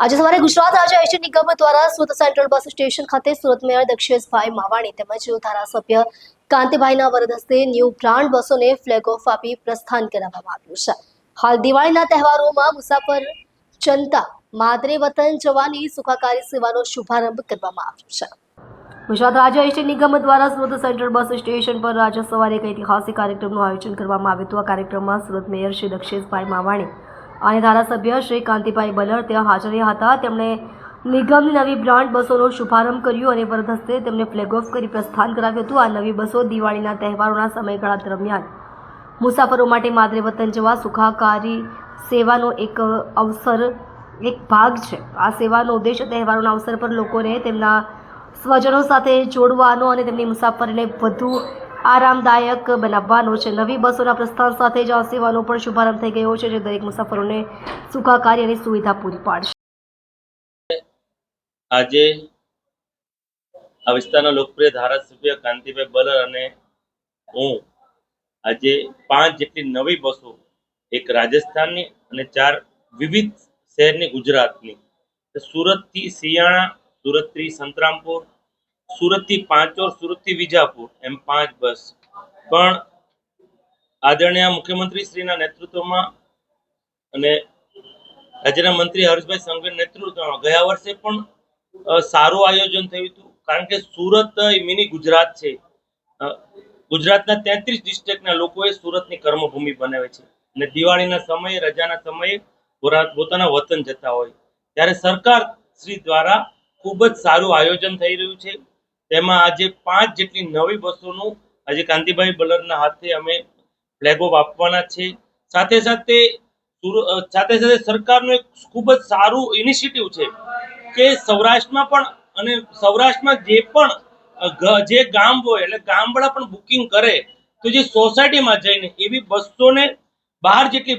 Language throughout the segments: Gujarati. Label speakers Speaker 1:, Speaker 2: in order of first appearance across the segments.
Speaker 1: આજે સવારે ગુજરાત રાજ્ય આયોજન નિગમ દ્વારા સુરત સેન્ટ્રલ બસ સ્ટેશન ખાતે સુરત મેયર દક્ષેશભાઈ માવાણી તેમજ ધારાસભ્ય કાંતિભાઈના વરદ હસ્તે ન્યૂ બ્રાન્ડ બસોને ફ્લેગ ઓફ આપી પ્રસ્થાન કરાવવામાં આવ્યું છે. હાલ દિવાળીના તહેવારોમાં મુસાફર જનતા માદરે વતન જવાની સુખાકારી સેવાનો શુભારંભ કરવામાં આવ્યો છે. ગુજરાત રાજ્ય આયોજન નિગમ દ્વારા સુરત સેન્ટ્રલ બસ સ્ટેશન પર આજે સવારે એક ઐતિહાસિક કાર્યક્રમનું આયોજન કરવામાં આવ્યું હતું. આ કાર્યક્રમમાં સુરત મેયર શ્રી દક્ષેશભાઈ માવાણી અને ધારાસભ્ય શ્રી કાંતિભાઈ બલર ત્યાં હાજર હતા. તેમણે નિગમની નવી બ્રાન્ડ બસોનો શુભારંભ કર્યો અને વરદસ્તે તેમને ફ્લેગ ઓફ કરી પ્રસ્થાન કરાવ્યું હતું. આ નવી બસો દિવાળીના તહેવારોના સમયગાળા દરમિયાન મુસાફરો માટે માદરે વતન જવા સુખાકારી સેવાનો એક અવસર, એક ભાગ છે. આ સેવાનો ઉદ્દેશ તહેવારોના અવસર પર લોકોને તેમના સ્વજનો સાથે જોડવાનો અને તેમની મુસાફરીને વધુ આરામદાયક બનાવવાનો છે. નવી બસોના પ્રસ્થાન સાથે જ આ સેવાનો પણ શુભારંભ થઈ ગયો છે, જે દરેક મુસાફરોને સુખાકારી અને સુવિધા પૂરી પાડશે.
Speaker 2: આજે આ વિસ્તારના લોકપ્રિય ધારાસભ્ય કાંતિભાઈ બલર અને હું આજે પાંચ જેટલી નવી બસો, એક રાજસ્થાનની અને ચાર વિવિધ શહેરની ગુજરાતની. સુરતથી સિયાણા સુરતથી સંતરામપુર સુરતથી પાંચોર, સુરતથી વિજાપુર, એમ પાંચ બસ. પણ આદરણીય મુખ્યમંત્રી શ્રીના નેતૃત્વમાં અને રાજ્યના મંત્રી હર્ષભાઈ સંઘવીના નેતૃત્વમાં ગયા વર્ષે પણ સારું આયોજન થયું હતું. કારણ કે સુરત મિની ગુજરાત છે. ગુજરાતના તેત્રીસ ડિસ્ટ્રિક્ટના લોકોએ સુરતની કર્મભૂમિ બનાવે છે. અને દિવાળીના સમયે, રજાના સમયે પોતાના વતન જતા હોય. ત્યારે સરકાર શ્રી દ્વારા ખૂબ જ સારું આયોજન થઈ રહ્યું છે. તેમાં આજે પાંચ જેટલી નવી બસોનું આજે કાંતિભાઈ બલરના હાથે અમે ફ્લેગ ઓફ આપવાના છે. સાથે સાથે સાથે સાથે સરકારનું એક ખૂબ જ સારું ઇનિશિયેટિવ છે કે સૌરાષ્ટ્રમાં પણ અને સૌરાષ્ટ્રમાં જે પણ જે ગામ હોય એટલે ગામવાળા પણ બુકિંગ કરે તો જે સોસાયટીમાં જઈને એવી બસોને બહાર જેટલી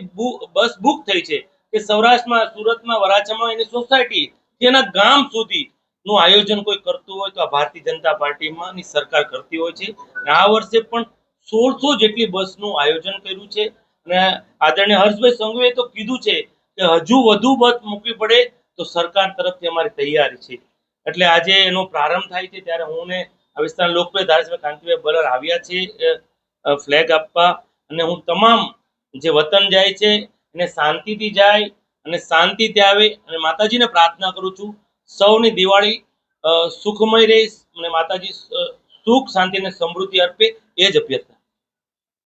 Speaker 2: બસ બુક થઈ છે કે સૌરાષ્ટ્રમાં, સુરતમાં, વરાછામાં એની સોસાયટી તેના ગામ સુધી નું આયોજન કોઈ હોય તો આ ભારતીય જનતા પાર્ટીમાં સરકાર કરતી હોય છે. અને આ વર્ષે પણ સોળસો જેટલી બસનું આયોજન કર્યું છે. અને આદરણીય હર્ષભાઈ સંઘવીએ તો કીધું છે કે હજુ વધુ બસ મૂકવી પડે તો સરકાર તરફથી અમારી તૈયારી છે. એટલે આજે એનો પ્રારંભ થાય છે ત્યારે હું ને આ વિસ્તારના લોકપ્રિય ધારાસભ્ય કાંતિભાઈ બરર આવ્યા છે ફ્લેગ આપવા. અને હું તમામ જે વતન જાય છે એને શાંતિથી જાય અને શાંતિથી આવે અને માતાજીને પ્રાર્થના કરું છું. સૌની દિવાળી સુખમય રહીશ અને માતાજી સુખ શાંતિ અને સમૃદ્ધિ અર્પે એ જ અભ્યર્થના.